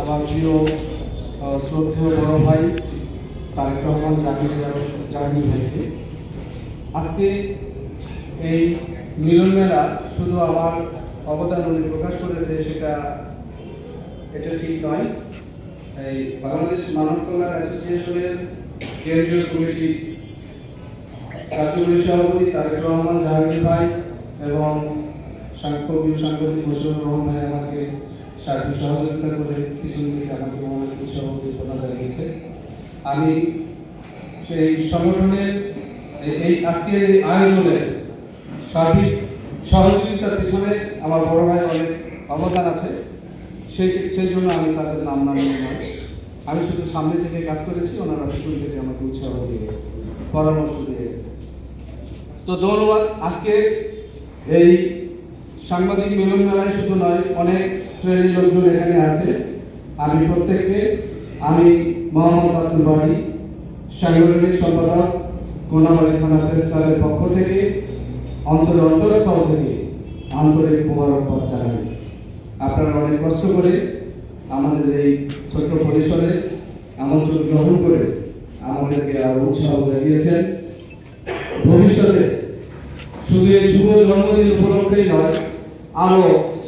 আমার প্রিয় শ্রদ্ধেয় বড় ভাই তারেক রহমান জাহাঙ্গীর জাহাঙ্গীর ভাইকে আজকে এই মিলন মেলা শুধু আমার অবদান উনি প্রকাশ করেছে সেটা, এটা ঠিক নয়। এই বাংলাদেশ মানব কল্যাণ অ্যাসোসিয়েশনের কেন্দ্রীয় কমিটি কার্যকরী সভাপতি তারেক রহমান, জাহাঙ্গীর ভাই এবং সাংখ্য সাংবাদিক বসির রহমান আমাকে সার্বিক সহযোগিতা করে দিকে আমাকে মহানগরী সভাপতি প্রদান জানিয়েছে আমি সেই সংগঠনের এই- আজকের এই আয়োজনের সার্বিক সহযোগিতার পিছনে আমার বড় ভাই অনেক অবদান আছে। সেই সেই জন্য আমি তাদের নাম নাম নিয়ে আমি শুধু সামনে থেকে কাজ করেছি, ওনারা পিছন থেকে আমাকে উৎসাহ দিয়ে গেছে পরামর্শ দিয়ে তো ধন্যবাদ। আজকে এই সাংবাদিক মিলন মেলায় শুধু নয়, অনেক শ্রেণির লোকজন এখানে আছে। আমি প্রত্যেককে, আমি মোহাম্মদ আব্দুল বাড়ি সাংগঠনিক সম্পাদক, কোনাবাড়ি থানা প্রেস ক্লাবের পক্ষ থেকে অন্তর অন্তঃস্থল থেকে আন্তরিক মোবারকবাদ জানাই। আপনারা অনেক কষ্ট করে আমাদের এই ছোট্ট পরিসরে আমন্ত্রণ গ্রহণ করে আমাদেরকে আরও উৎসাহ জাগিয়েছেন। ভবিষ্যতে শুধু এই শুভ জন্মদিন উপলক্ষেই নয় আরও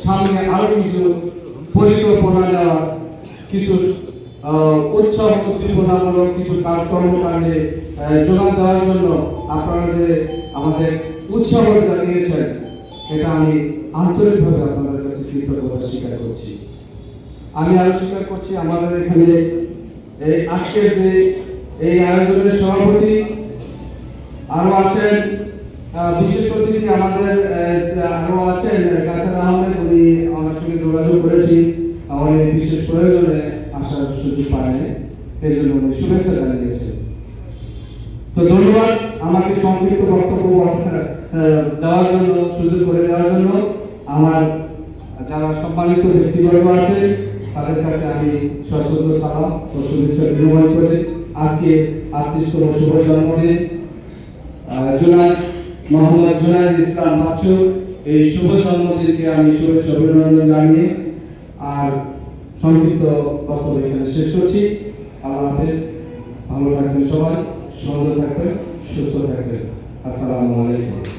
সামনে আরও কিছু পরিকল্পনা নেওয়া কিছু উৎসব উদ্দীপনামূলক কিছু কর্মকাণ্ডে যোগান দেওয়ার জন্য আপনারা যে আমাদের উৎসাহ জানিয়েছেন, এটা আমি আন্তরিকভাবে আপনাদের কাছে কৃতজ্ঞতা স্বীকার করছি। আমি আরও স্বীকার করছি, আমাদের এখানে এই আজকের যে এই আয়োজনের সভাপতি আরও আছেন বিশেষ অতিথি আমাদের আহ, আরও আছেন কাছার আহমেদ উনি আমার সঙ্গে যোগাযোগ করেছি এই বিশেষ প্রয়োজনে আসার সুযোগ পায়নি। এই জন্য উনি শুভেচ্ছা জানিয়েছেন তো ধন্যবাদ আমাকে সংক্ষিপ্ত বক্তব্য দেওয়ার জন্য, সুযোগ করে দেওয়ার জন্য। আমার যারা সম্মানিত ব্যক্তিবর্গ আছে, তাদের কাছে আমি সশ্রদ্ধ সালাম ও শুভেচ্ছা বিনিময় করে। আজকে আটত্রিশতম শুভ জন্মদিন। জুনায়দ মোহাম্মদ জুনায়দ ইসলাম বাচ্চু এই শুভ জন্মদিনকে আমি শুভেচ্ছা অভিনন্দন জানিয়ে আর সংক্ষিপ্ত বক্তব্য এখানে শেষ করছি। আল্লাহ হাফেজ, ভালো থাকবেন সবাই সুন্দর থাকবেন, সুস্থ থাকবেন। আসসালামু আলাইকুম।